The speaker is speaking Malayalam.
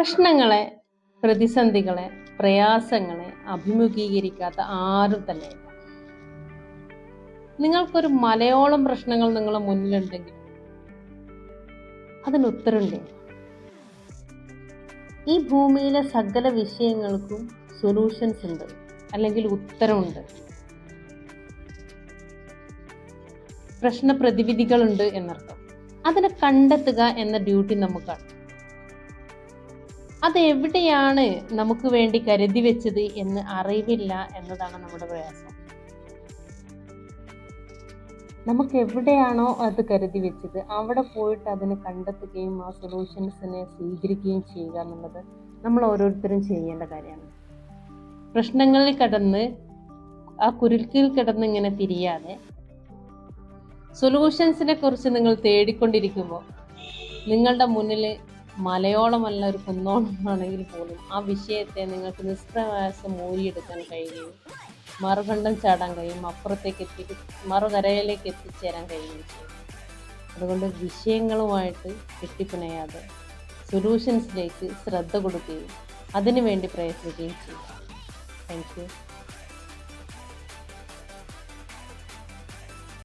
പ്രശ്നങ്ങളെ പ്രതിസന്ധികളെ പ്രയാസങ്ങളെ അഭിമുഖീകരിക്കാത്ത ആരും തന്നെ നിങ്ങൾക്കൊരു മലയോളം പ്രശ്നങ്ങൾ നിങ്ങളുടെ മുന്നിലുണ്ടെങ്കിൽ അതിന് ഉത്തരമില്ലേ ഈ ഭൂമിയിലെ സകല വിഷയങ്ങൾക്കും സൊല്യൂഷൻസ് ഉണ്ട് അല്ലെങ്കിൽ ഉത്തരമുണ്ട്. പ്രശ്ന പ്രതിവിധികളുണ്ട് എന്നർത്ഥം. അതിനെ കണ്ടെത്തുക എന്ന ഡ്യൂട്ടി നമുക്കാണ് അത് എവിടെയാണ് നമുക്ക് വേണ്ടി കരുതി വെച്ചത് എന്ന് അറിവില്ല എന്നതാണ് നമ്മുടെ പ്രയാസം. നമുക്ക് എവിടെയാണോ അത് കരുതി വെച്ചത് അവിടെ പോയിട്ട് അതിനെ കണ്ടെത്തുകയും ആ സൊല്യൂഷൻസിനെ സ്വീകരിക്കുകയും ചെയ്യുക എന്നുള്ളത് നമ്മൾ ഓരോരുത്തരും ചെയ്യേണ്ട കാര്യമാണ്. പ്രശ്നങ്ങളിൽ കടന്ന് ആ കുരുക്കിൽ കിടന്ന് ഇങ്ങനെ തിരിയാതെ സൊല്യൂഷൻസിനെ കുറിച്ച് നിങ്ങൾ തേടിക്കൊണ്ടിരിക്കുമ്പോൾ നിങ്ങളുടെ മുന്നിൽ മലയോളമല്ല ഒരു കുന്നോളമാണെങ്കിൽ പോലും ആ വിഷയത്തെ നിങ്ങൾക്ക് നിഷ്പ്രയാസം മൂരിയെടുക്കാൻ കഴിയും. മറുകണ്ഠം ചാടാൻ കഴിയും. അപ്പുറത്തേക്ക് എത്തി മറുകരയിലേക്ക് എത്തിച്ചേരാൻ കഴിയും. അതുകൊണ്ട് വിഷയങ്ങളുമായിട്ട് കെട്ടിപ്പിണയാതെ സൊല്യൂഷൻസിലേക്ക് ശ്രദ്ധ കൊടുക്കുകയും അതിനുവേണ്ടി പ്രയത്നിക്കുകയും ചെയ്യും താങ്ക് യു